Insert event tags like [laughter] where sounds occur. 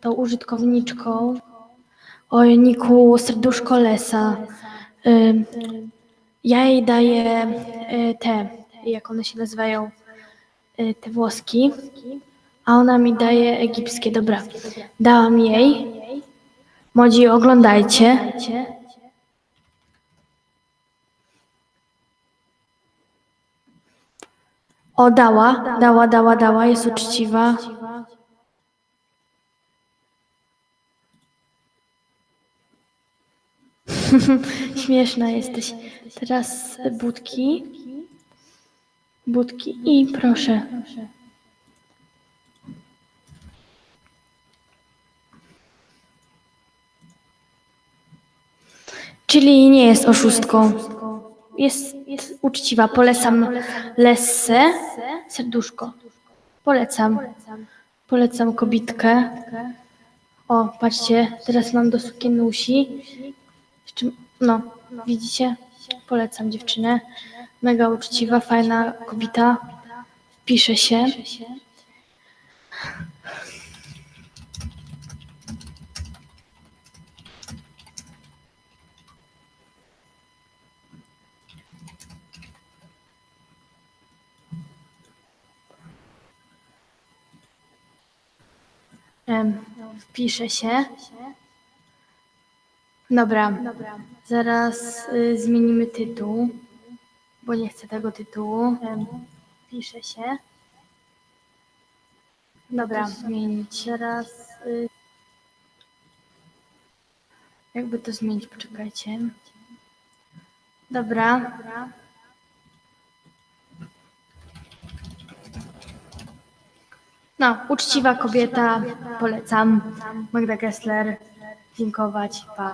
tą użytkowniczką o Niku Serduszko Lesa. Ja jej daję y, te, jak one się nazywają, y, te włoski, a ona mi daje egipskie. Dobra, dałam jej. Młodzi, oglądajcie. O, dała, dała, dała, dała, jest uczciwa. [laughs] Śmieszna jesteś. Teraz budki. Budki i proszę. Czyli nie jest oszustką. Jest, jest uczciwa. Polecam Lessę. Serduszko. Polecam. Polecam kobitkę. O, patrzcie, teraz mam do sukienusi. Jeszcze, no, widzicie? Polecam dziewczynę. Mega uczciwa, fajna kobita. Pisze się. Em, Wpisze się. Dobra, zaraz y, zmienimy tytuł, bo nie chcę tego tytułu. Em, Wpisze się. Dobra, zmienić. Teraz. Y, jakby to zmienić, poczekajcie. Dobra. No, uczciwa kobieta, polecam. Magda Gessler, dziękować, pa.